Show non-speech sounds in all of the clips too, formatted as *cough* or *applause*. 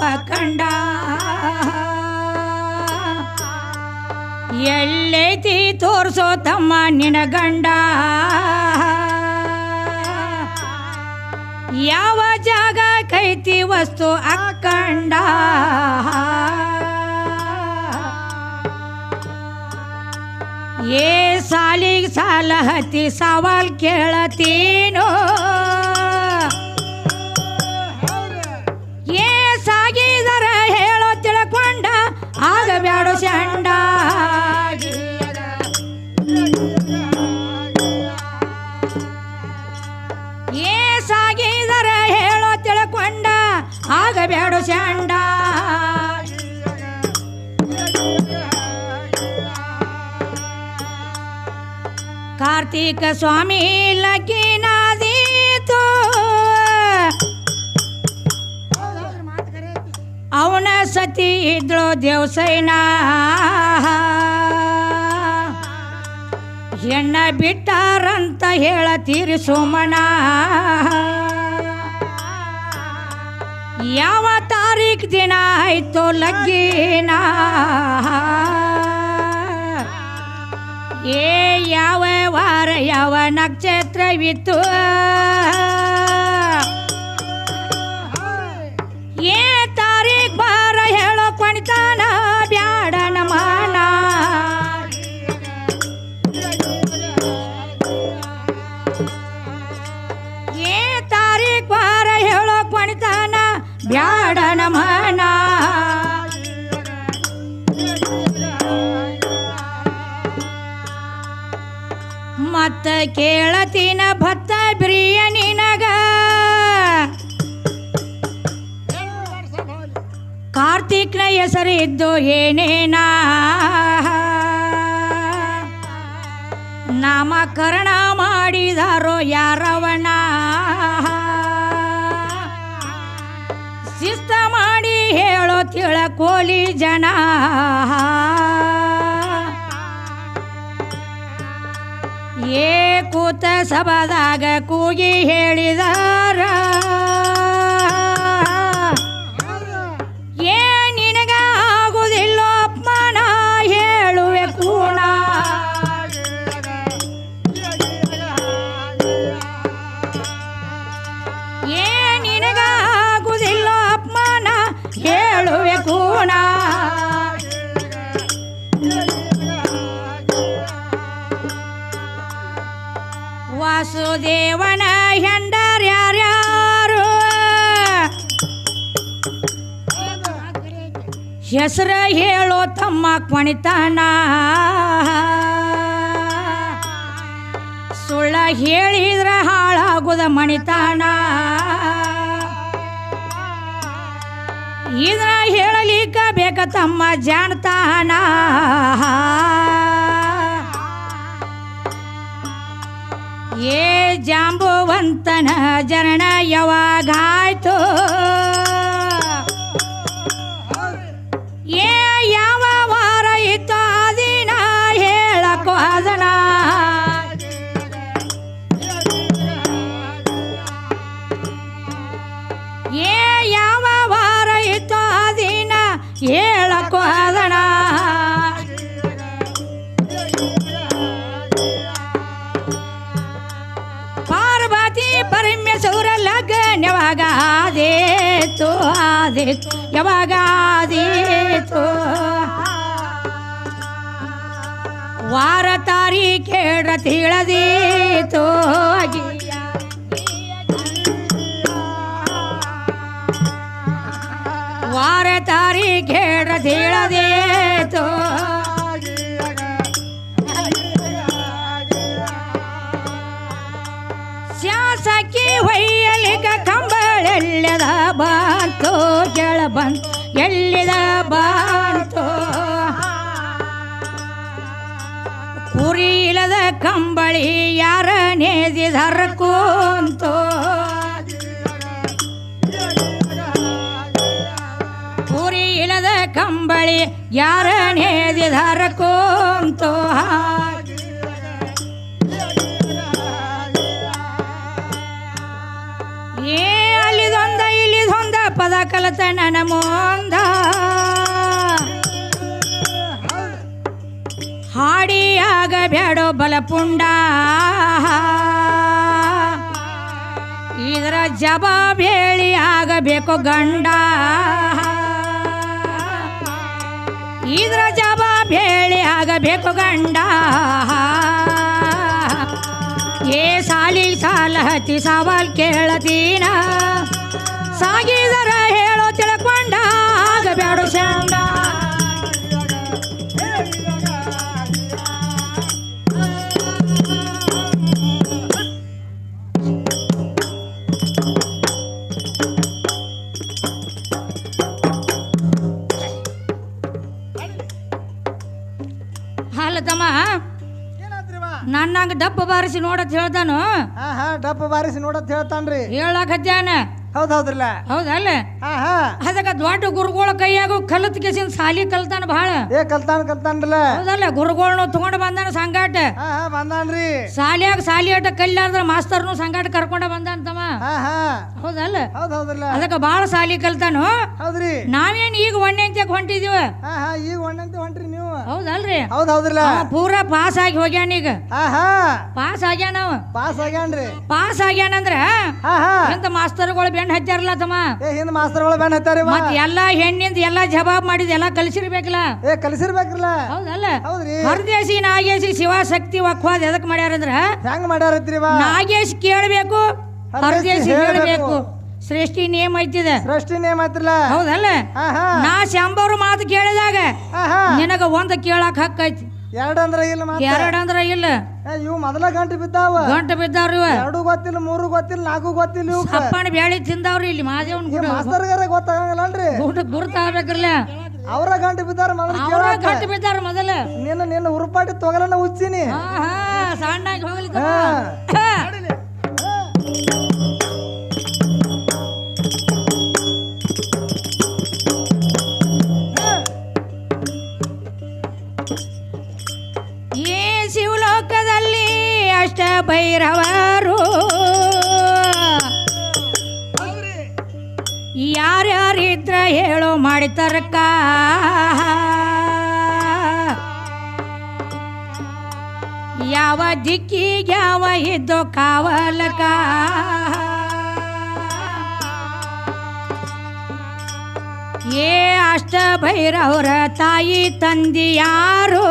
ಪಕಂಡ. ಎಲ್ಲೈತಿ ತೋರ್ಸೋ ತಮ್ಮ ನಿನ ಗಂಡ. ಯಾವ ಜಾಗ ಕೈತಿ ವಸ್ತು ಅಕ್ಕಂಡ ಏ ಸಾಲಿಗೆ ಸಾಲ ಹತ್ತಿ ಸವಾಲ್ ಕೇಳತೀನೋ. ಬ್ಯಾಡೋ ಶಂಡ ಏ ಸಾಗಿದರ ಹೇಳೋ ತಿಳ್ಕೊಂಡ ಆಗ ಬ್ಯಾಡೋ ಶಂಡ ಕಾರ್ತೀಕ ಸ್ವಾಮಿ ಲಗಿನಾದೀತು ಅವನ ಸತಿ ಇದ್ಳು ದೇವಸೈನ ಹೆಣ್ಣ ಬಿಟ್ಟಾರಂತ ಹೇಳತೀರಿ ಸೋಮಣ ಯಾವ ತಾರೀಖ್ ದಿನ ಆಯ್ತು ಲಗ್ಗಿನ ಏ ಯಾವ ವಾರ ಯಾವ ನಕ್ಷತ್ರವಿತ್ತು ಮತ್ತ ಕೇಳತಿನ ಭತ್ತ ಬಿರಿಯಾನಿನಗ ಕಾರ್ತಿಕ್ನ ಹೆಸರಿದ್ದು ಏನೇನ? ನಾಮಕರಣ ಮಾಡಿದಾರೋ ಯಾರವಣ? ತಿಳಕೋಲಿ ಜನ. ಏ ಕೂತ ಸಭದಾಗ ಕೂಗಿ ಹೇಳಿದಾರ ವಾಸುದೇವನ ಹೆಂಡರ್ಯಾರ್ಯಾರು. ಹೆಸರು ಹೇಳೋ ತಮ್ಮ ಕೊಣಿತಾನ. ಸುಳ್ಳ ಹೇಳಿದ್ರ ಹಾಳಾಗುದ ಮಣಿತಾನ. ಇದ್ರ ಹೇಳಲಿಕ್ಕ ಬೇಕ ತಮ್ಮ ಜಾಣ್ತಾನ. ಏ ಜಾಂಬುವಂತನ ಜರಣ ಯಾವಾಗಾಯ್ತು? ಆದೇತು ಯಾವಾಗ ಆದೇತು ವಾರ ತಾರೀಖೇಳ ತಿಳದೀತು. ವಾರ ತಾರೀಖೇಳ ತಿಳಿದೀತು. ಕಂಬಳೆಲ್ಲದ ಬಂತು ಕೆಳ ಬಂತು ಎಲ್ಲಿದ ಬಂತು? ಕುರಿ ಇಲ್ಲದ ಕಂಬಳಿ ಯಾರ ನೇದಿದರ ಕೂತು? ಕುರಿ ಇಲ್ಲದ ಕಂಬಳಿ ಯಾರ ನೇದಿದರ ಕೂಂತು? ಏ ಮೋಂದ ಹಾಡಿಯಾಗ ಬ್ಯಾಡೋ ಬಲಪುಂಡ. ಇದರ ಜವಾಬೇಳಿ ಆಗಬೇಕು ಗಂಡ. ಇದರ ಜವಾಬೇಳಿ ಆಗಬೇಕು ಗಂಡ. ಏ ಸಾಲಿ ಸಾಲ ಹತ್ತಿ ಸವಾಲ್ ಕೇಳತೀನ? ಸಾಗಿದರ ಹೇಳೋ ತಿಳ್ಕೊಂಡ ಆಗಬ್ಯಾಡು ಚಂಡ ಹಾಲದಮ್ಮ ನನ್ನಂಗ ಡಬ್ಬ ಬಾರಿಸಿ ನೋಡತ್ ಹೇಳ್ತಾನು ಹಾ ಹಾ ಡಬ್ಬ ಬಾರಿಸಿ ನೋಡತ್ ಹೇಳ್ತಾನ್ರಿ. ಹೇಳಕ್ ಹತ್ಯಾನ? ಹೌದ್ ಹೌದ್ರಲ್ಲ? ಹೌದಲ್ಲ ಅದಕ್ಕೆ ದೊಡ್ಡ ಗುರುಗಳ ಕೈಯಾಗ ಕಲತ್ ಕೆಸಿನ ಸಾಲಿ ಕಲ್ತಾನ ಭಾಳ. ಏ ಕಲ್ತಾನ ಕಲ್ತಾನ್ರಲ್ಲ? ಹೌದಲ್ಲ ಗುರುಗಳ್ನು ತಗೊಂಡ್ ಬಂದಾನ ಸಂಗಾಟ. ಬಂದಾನ್ರಿ. ಸಾಲಿಯಾಗ ಸಾಲಿ ಅಟ ಕಲ್ಲಾರ್ದ್ರ ಮಾಸ್ತರ್ನು ಸಂಗಾಟ ಕರ್ಕೊಂಡ ಬಂದಾನ ಹೌದಲ್ಲ? ಹೌದ್ ಹೌದ್ರಲ್ಲ. ಅದಕ್ಕೆ ಬಾಳ ಸಾಲಿ ಕಲ್ತಾನು? ಹೌದ್ರಿ. ನಾವೇನ್ ಈಗ ಒಣ್ಣೆ ಅಂತ ಹೊಂಟಿದೀವ ಈಗ ಒಣ್ಣೆ ಅಂತ ಹೊಂಟ್ರಿ ನೀವು. ಹೌದಲ್ರಿ. ಹೌದ್ ಹೌದ್ರಲ್ಲ. ಪೂರ ಪಾಸ್ ಆಗಿ ಹೋಗ್ಯಾನ ಈಗ. ಪಾಸ್ ಆಗ್ಯಾನ ಅವ. ಪಾಸ್ ಆಗ್ಯಾನ್ರಿ. ಪಾಸ್ ಆಗ್ಯಾನ ಅಂದ್ರ ಎಂತ ಮಾಸ್ತರ್ಗಳು ಬೆಣ್ಣ ಹಚ್ಚಾರಲ್ಲ ತಮ್ಮ? ಹಿಂದ ಹಿಂದ್ ಮಾಸ್ತರ್ಗಳು ಬೆಣ್ಣ ಹಚ್ಚಾರಿ ಮತ್ ಎಲ್ಲಾ ಹೆಣ್ಣಿಂದ ಎಲ್ಲಾ ಜವಾಬ್ ಮಾಡಿದ ಎಲ್ಲಾ ಕಲಿಸಿರ್ಬೇಕಲ್ಲ? ಏ ಕಲಿಸಿರ್ಬೇಕಲ್ಲ ಹೌದಲ್ಲ? ಹೌದ್ರಿ. ಹರದೇಶಿ ನಾಗೇಶಿ ಶಿವಶಕ್ತಿ ವಕ್ವಾದ ಎದಕ್ ಮಾಡ್ಯಾರಂದ್ರ? ಹೆಂಗ್ ಮಾಡ್ಯಾರತ್ರಿ ನಾಗೇಶ್ ಕೇಳ್ಬೇಕು. ಹರದೇಶಿ ಹೇಳ್ಬೇಕು. ಸೃಷ್ಟಿ ನೇಮ್ ಐತಿದೆ. ಸೃಷ್ಟಿ ನೇಮ್ ಐತ್ರಲ್ಲ? ಹೌದಲ್ಲ? ನಾ ಶಂಬರು ಮಾತು ಕೇಳಿದಾಗ ನಿನಗ ಒಂದ್ ಕೇಳಕ್ ಹಕ್ಕ ಐತಿ. ಎರಡಂದ್ರ ಇಲ್ಲ ಎರಡಂದ್ರ ಎರಡ್ ಇಲ್ಲ. ಏ, ಇವು ಮೊದಲ ಗಂಟೆ ಬಿದ್ದಾವ. ಗಂಟೆ ಬಿದ್ದಾವ್ರಿ ಇವ. ಎರಡು ಗೊತ್ತಿಲ್ಲ ಮೂರು ಗೊತ್ತಿಲ್ಲ ನಾಲ್ಕು ಗೊತ್ತಿಲ್ಲ ಇವು ಅಪ್ಪನ ಬ್ಯಾಳಿ ತಿಂದಾವ್ರಿ ಇಲ್ಲಿ ಮಾದೇವನ್ ಗುಡ. ಮಾಸ್ತರ್ಗಾರ ಗೊತ್ತಾಗಂಗಿಲ್ಲನ್ರಿ ಊಟ ಗುರುತಾಗ್ಬೇಕ್ರಲ್ಲ ಅವರ ಗಂಟೆ ಬಿದ್ದಾರ ಮೊದಲು ಅವರ ಗಂಟೆ ಬಿದ್ದಾರ ಮೊದಲ. ನಿನ್ನ ನಿನ್ನ ಉರುಪಾಟಿ ತೊಗಲನ್ನ ಉಚ್ಚಿನಿ ಹಾ ಹಾ ಸಣ್ಣಾಗಿ ಹೋಗ್ಲಿ *laughs* ಭೈರವರು. ಯಾರ್ಯಾರಿದ್ರ ಹೇಳೋ ಮಾಡಿ ತರ್ಕ. ಯಾವ ದಿಕ್ಕಿಗೆ ಯಾವ ಇದ್ದೋ ಕಾವಲಕ. ಏ ಅಷ್ಟ ಭೈರವರ ತಾಯಿ ತಂದಿ ಯಾರು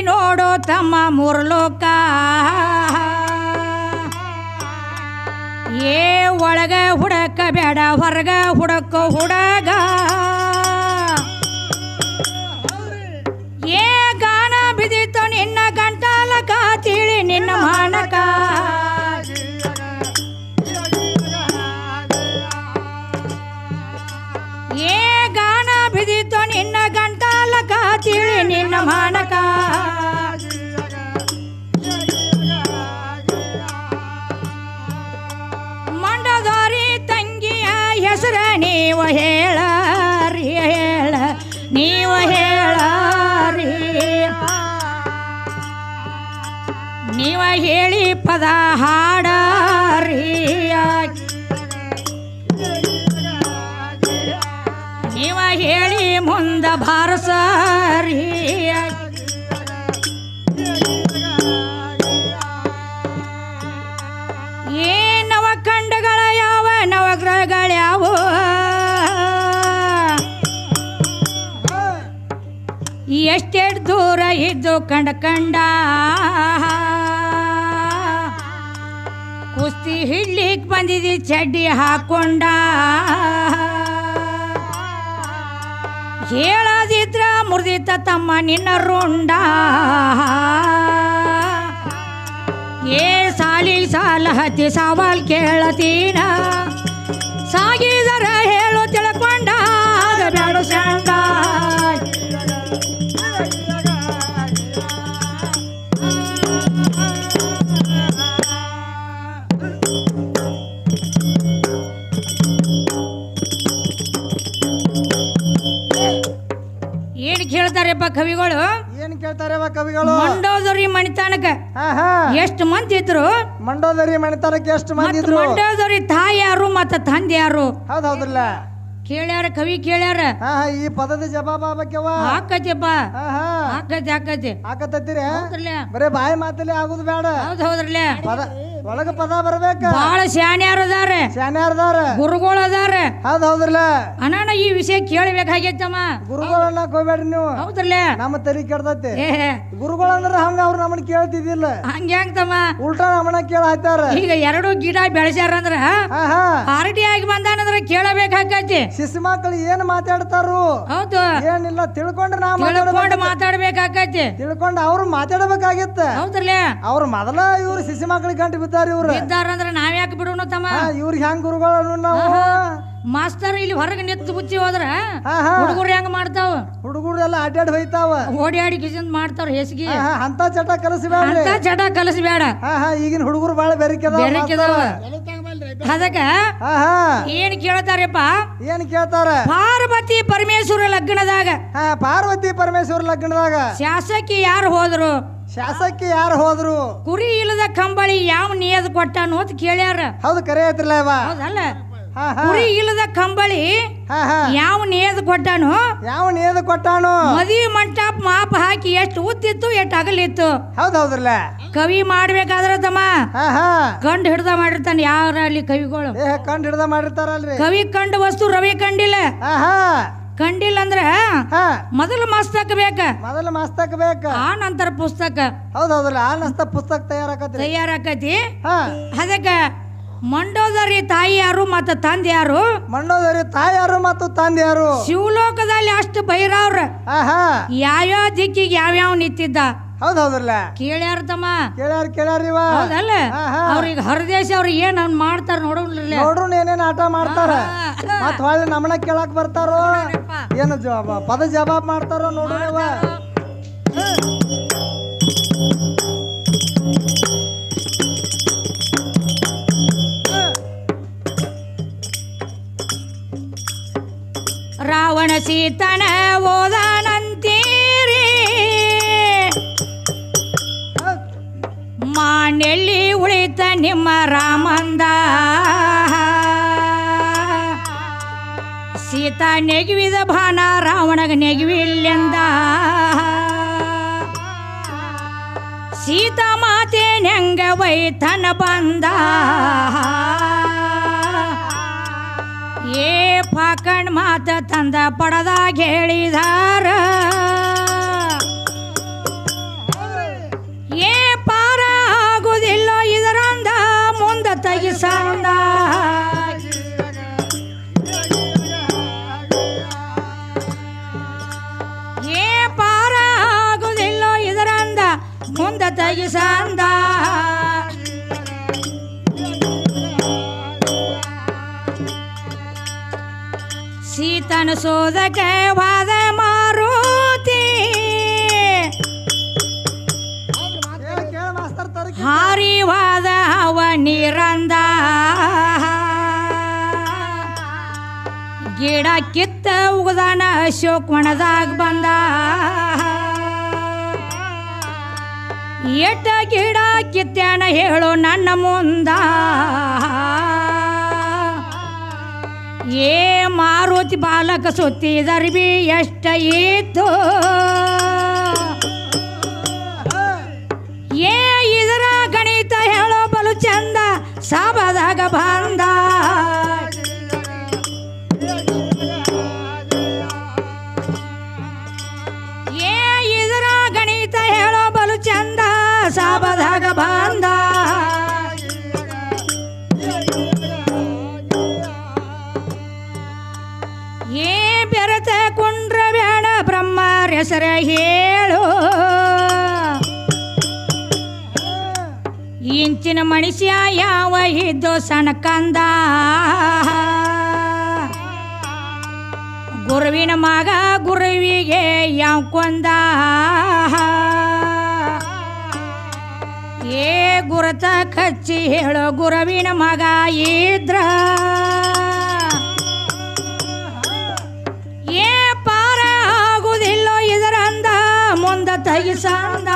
ನೋಡೋ ತಮ್ಮ ಮುರ್ಲೋಕ. ಏ ಒಳಗ ಹುಡಕ ಬೇಡ ಹೊರಗ ಹುಡಕೋ ಹುಡಗ. ನೀವು ಹೇಳಾರಿ ಹೇಳ. ನೀವು ಹೇಳಾರಿ. ನೀವ ಹೇಳಿ ಪದ ಹಾಡಾರಿ. ನೀವ ಹೇಳಿ ಮುಂದ ಬಾರಸರಿ ಎಷ್ಟೆಷ್ಟು ದೂರ ಇದ್ದು ಕಂಡ ಕಂಡ. ಕುಸ್ತಿ ಹಿಡ್ಲಿಕ್ಕೆ ಬಂದಿದ್ದಿ ಚಡ್ಡಿ ಹಾಕೊಂಡ. ಹೇಳದಿದ್ರ ಮುರ್ ಮುರಿದಿತ್ತ ತಮ್ಮ ನಿನ್ನ ರುಂಡ. ಏ ಸಾಲಿ ಸಾಲ ಹತ್ತಿ ಸವಾಲ್ ಕೇಳತೀನ. ಸಾಗಿದರ ಹೇಳು ತಿಳ್ಕೊಂಡ ಬೇಡ ಸಂಡ ಕವಿಗಳು? ಏನ್ ಕೇಳ್ತಾರವ ಕವಿಗಳು? ಮಂಡೋದರಿ ಮಣಿತಾನಕ. ಎಷ್ಟು ಮಂದಿ ಇದ್ರು? ಮಂಡೋದರಿ ಮಣಿತಾನಕ ಎಷ್ಟು ಮಂದಿ ಇದ್ರು? ಮಂಡೋದರಿ ತಾಯಿ ಯಾರು ಮತ್ತ ತಂದೆ ಯಾರು? ಹೌದು ಹೌದ್ರಲ್ಲ. ಕೇಳ್ಯಾರ ಕವಿ ಕೇಳ್ಯಾರ. ಈ ಪದದ ಜವಾಬ ಆಗ್ಬೇಕವ್ವ. ಹಾಕತಿಪ್ಪ ಹಾ ಹಾ. ಹಾಕತಿ ಹಾಕತಿ. ಹಾಕತ್ತೀರಿ ಬರೇ ಬಾಯಿ ಮಾತಲ್ಲಿ ಆಗುದು ಬೇಡ. ಹೌದು ಹೌದ್ರಲ್ಲ. ಪದ ಒಳಗ ಪದ ಬರ್ಬೇಕ. ಬಾಳ ಶಾಣ್ಯಾರ ಅದಾರ ಶಾನ್ಯಾರ್ದಾರ ಗುರುಗಳು ಅದಾರ ಹೌದ್ ಹೌದ್ರಲ್ಲ. ಅಣ್ಣ ಈ ವಿಷಯ ಕೇಳಬೇಕಾಗೈತಮ್ಮ. ಗುರುಗಳನ್ನ ಹೋಗ್ಬೇಡ್ರಿ ನೀವು. ಹೌದ್ರಲ್ಲ? ನಮ್ಮ ತರಿ ಕೆಡ್ತೈತಿ ಏ ಗುರುಗಳಂದ್ರ ಹಂಗ ಅವ್ರು ನಮ್ಮನ್ನ ಕೇಳ್ತಿದ್ದಿಲ್ಲ. ಹಂಗ್ಯಾಂಗ್ ತಮ್ಮ ಉಲ್ಟಾ ನಮ್ಮನ್ನ ಕೇಳ ಹಾಕ್ತಾರ ಈಗ ಎರಡು ಗಿಡ ಬೆಳೆಸ್ಯಾರ ಅಂದ್ರ ಹಾ ಹಾ. ಪಾರ್ಟಿ ಆಗಿ ಬಂದಾನಂದ್ರೆ ಕೇಳಬೇಕಾಕತಿ ಶಿಶು ಮಕ್ಕಳು ಏನ್ ಮಾತಾಡ್ತಾರು? ಹೌದು. ಏನಿಲ್ಲ ತಿಳ್ಕೊಂಡ್ರೆ ನಾ ತಿಳ್ಕೊಂಡು ಮಾತಾಡ್ಬೇಕು ಮಾತಾಡ್ಬೇಕಾಕತಿ ತಿಳ್ಕೊಂಡು ಅವ್ರು ಮಾತಾಡ್ಬೇಕಾಗಿತ್ತ ಹೌದ್ರಲ್ಲ? ಅವ್ರು ಮೊದಲ ಇವ್ರು ಶಿಶು ಮಕ್ಕಳಿಗೆ ಗಂಟು ಬಿದ್ದಾರ ಇವ್ರು? ನಾವ್ ಯಾಕೆ ಬಿಡೋಣ ತಮ್ಮ? ಇವ್ರಿಗೆ ಹೆಂಗ್ ಗುರುಗಳು ನಾವು? ಮಾಸ್ತರ್ ಇಲ್ಲಿ ಹೊರಗೆ ನಿಂತು ಬುಚ್ಚಿ ಹೋದ್ರ ಹುಡುಗರು ಹೆಂಗ್ ಮಾಡ್ತಾವ? ಹುಡುಗರು ಎಲ್ಲ ಅಡ್ಡಾಡ್ ಹೋಯ್ತಾವ? ಓಡಿ ಕಿಸಿಂದ ಮಾಡ್ತಾವ ಹೆಸಗಿ. ಹಾ ಹಾ ಅಂತ ಚಟ ಕಲಿಸ್ಬೇಡ್ರಿ. ಅಂತ ಚಟ ಕಲಿಸ್ಬೇಡ. ಈಗಿನ ಹುಡುಗರು ಬಾಳ ಬೆರಿಕೆದ ಬೆರಕಿದಾವ ಅದಕ್ಕ ಏನ್ ಕೇಳ್ತಾರಪ್ಪ? ಏನ್ ಕೇಳ್ತಾರ? ಪಾರ್ವತಿ ಪರಮೇಶ್ವರ ಲಗ್ನದಾಗ. ಪಾರ್ವತಿ ಪರಮೇಶ್ವರ ಲಗ್ನದಾಗ. ಶಾಸಕಿ ಯಾರು ಹೋದ್ರು? ಶಾಸಕಿ ಯಾರು ಹೋದ್ರು? ಕುರಿ ಇಲ್ಲದ ಕಂಬಳಿ ಯಾವ ನಿಯದ್ ಕೊಟ್ಟಾನು ಅಂತ ಕೇಳ್ಯಾರ. ಹೌದು ಕರೆ ಐತ್ರಲ್ಲ ಇವ ಹೌದಲ್ಲ? ಹಾ ಹಾ. ಕುರಿ ಇಲ್ಲದ ಕಂಬಳಿ ಹಾ ಹಾ. ಯಾವ ನಿಯದ್ ಕೊಟ್ಟಾನು? ಯಾವ ನೇದ ಕೊಟ್ಟಾನು? ಮದಿ ಮಂಟಪ ಮಾಪ ಹಾಕಿ ಎಷ್ಟು ಉತ್ತಿತ್ತು ಎಷ್ಟು ಅಗಲಿತ್ತು? ಹೌದ್ ಹೌದ್ರಲ್ಲ ಕವಿ ಮಾಡ್ಬೇಕಾದ್ರ ತಮ್ಮ. ಹಾ ಹಾ. ಕಂಡು ಹಿಡ್ದ ಮಾಡಿರ್ತಾನೆ ಯಾರ ಅಲ್ಲಿ ಕವಿಗಳು. ಏ ಕಂಡು ಹಿಡ್ದ ಮಾಡಿರ್ತಾರಲ್ರಿ. ಕವಿ ಕಂಡ ವಸ್ತು ರವಿ ಕಂಡಿಲ್ಲ. ಹಾ ಹಾ. ಕಂಡಿಲ್ಲ ಅಂದ್ರೆ ಹಾ. ಮೊದಲು ಮಸ್ತಕ ಬೇಕ. ಮೊದಲು ಮಸ್ತಕ ಬೇಕ. ಆ ನಂತರ ಪುಸ್ತಕ. ಹೌದು ಆ ನಂತರ ಪುಸ್ತಕ ತಯಾರಾಕತಿ ತಯಾರಾಕತಿ ಹಾ. ಅದಕ್ಕ ಮಂಡೋದರಿ ತಾಯಿ ಯಾರು ಮತ್ತು ತಂದೆ ಯಾರು ಮಂಡೋದರಿ ತಾಯಾರು ಮತ್ತು ತಂದೆ ಯಾರು ಶಿವಲೋಕದಲ್ಲಿ ಅಷ್ಟು ಬೈರವ್ರ ಯಾವ್ಯಾವ ದಿಕ್ಕಿಗೆ ಯಾವ್ಯಾವ ನಿಂತಿದ್ದ. ಹೌದ್ ಹೌದ್ರಲ್ಲ? ಕೇಳ್ಯಾರ ತಮ್ಮ ಕೇಳ್ಯಾರ ಕೇಳ್ಯಾರ ಇವ? ಹೌದಲ್ಲ. ಅವ್ರಿಗೆ ಹೊರದೇಶ ಅವ್ರಿಗೆ ಏನ್ ಅವ್ನ್ ಮಾಡ್ತಾರ ನೋಡೋಣ ನೋಡ್ರು ಏನೇನ್ ಆಟ ಮಾಡ್ತಾರ? ಮತ್ ಹೊಳ್ಳಿ ನಮ್ಮನ್ನ ಕೇಳಕ್ ಬರ್ತಾರೋ? ಏನು ಜವಾಬ? ಪದ ಜವಾಬ್ ಮಾಡ್ತಾರೋ ನೋಡ್ರಿ ರಾವಣ ಸೀತನ ಓದಾನಂತೀರಿ ಮಾನೆಲ್ಲಿ ಉಳಿತ ನಿಮ್ಮ ರಾಮಂದ. ಸೀತಾ ನೆಗಿವಿದ ಭಾನ, ರಾವಣಗ ನೆಗಿವಿಲ್ಲೆಂದ. ಸೀತಾ ಮಾತೆ ನೆಂಗ ವೈತನ ಬಂದ. ಏ ಪಾಕಣ್ ಮಾತ ತಂದ ಪಡದಾಗ ಹೇಳಿದಾರ. ಏ ಪಾರ ಆಗುದಿಲ್ಲೋ ಇದರಂದ ಮುಂದ ತೆಗಿಸಂದ ಸೀತನ ಸೋದಕ್ಕೆ ವಾದ ಗಿಡ ಕಿತ್ತ ಉಗದಾನ ಅಶೋಕ್ ಬಂದಾ. ಬಂದ ಎಟ್ಟ ಗಿಡ ಕಿತ್ತಣ ಹೇಳು ನನ್ನ ಮುಂದ. ಏ ಮಾರುತಿ ಬಾಲಕ ಸುತ್ತಿದರ್ಬಿ ಎಷ್ಟ ಇತ್ತು. ಏ ಇದರ ಗಣಿತ ಹೇಳೋ ಬಲು ಚಂದ ಸಾಬದಾಗ ಬಂದ. ಬಂದ. ಏ ಬೆರತ ಕುಂಡ್ರ ಬೇಡ ಬ್ರಹ್ಮರ ಹೆಸರ ಹೇಳು. ಇಂಚಿನ ಮನುಷ್ಯ ಯಾವ ಇದ್ದು ಸಣ್ಣ ಗುರುವಿನ ಮಗ ಗುರುವಿಗೆ ಯಾವ ಕೊಂದ. ಏ ಗುರತ ಕಚ್ಚಿ ಹೇಳೋ ಗುರವಿನ ಮಗ ಇದ್ರ ಏ ಪಾರ ಆಗುದಿಲ್ಲೋ ಇದರಂದ, ಮುಂದ ತಗಿಸಂದ.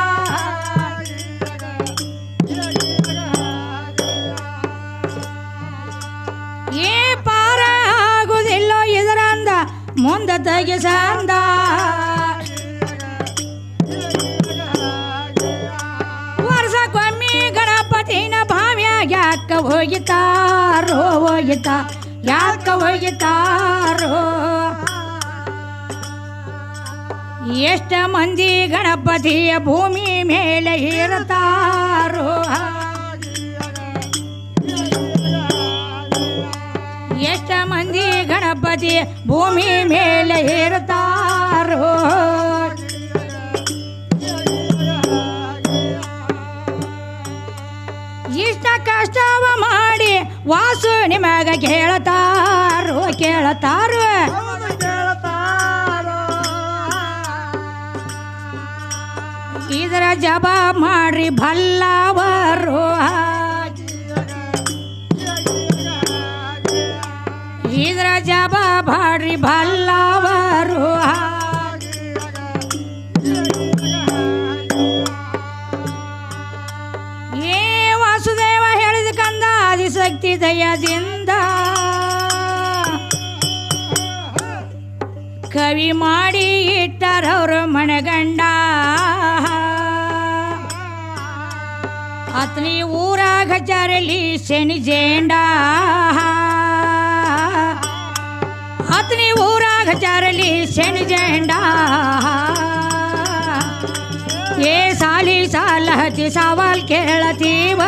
ಏ ಪಾರ ಆಗುದಿಲ್ಲೋ ಇದರಂದ, ಮುಂದ ತಗಿಸಂದ. ಹೋಗಿತಾರೋ ಹೋಗಿತ? ಯಾಕ ಹೋಗಿತಾರೋ? ಎಷ್ಟ ಮಂದಿ ಗಣಪತಿಯ ಭೂಮಿ ಮೇಲೆ ಇರುತ್ತಾರೋ ಎಷ್ಟ ಮಂದಿ ಗಣಪತಿ ಭೂಮಿ ಮೇಲೆ ಇರ್ತಾರೋ ವಾಸು ನಿಮಗ ಕೇಳತಾರು ಕೇಳತಾರು. ಇದರ ಜಪ ಮಾಡ್ರಿ ಭಲ್ಲವರು ಇದರ ಜಪ ಮಾಡ್ರಿ ಭಲ್ಲವರು ಹೃದಯದಿಂದ ಕವಿ ಮಾಡಿ ಇಟ್ಟರವರು ಮಣಗಂಡ. ಅತ್ನಿ ಊರಾಗ ಚರಲಿ ಶನಿ ಜೇಂಡ. ಅತ್ನಿ ಊರಾಗ ಚರಲಿ ಶನಿ ಜೇಂಡ. ಏ ಸಾಲಿ ಸಾಲ ಹತ್ತಿ ಸವಾಲ್ ಕೇಳತೀವ.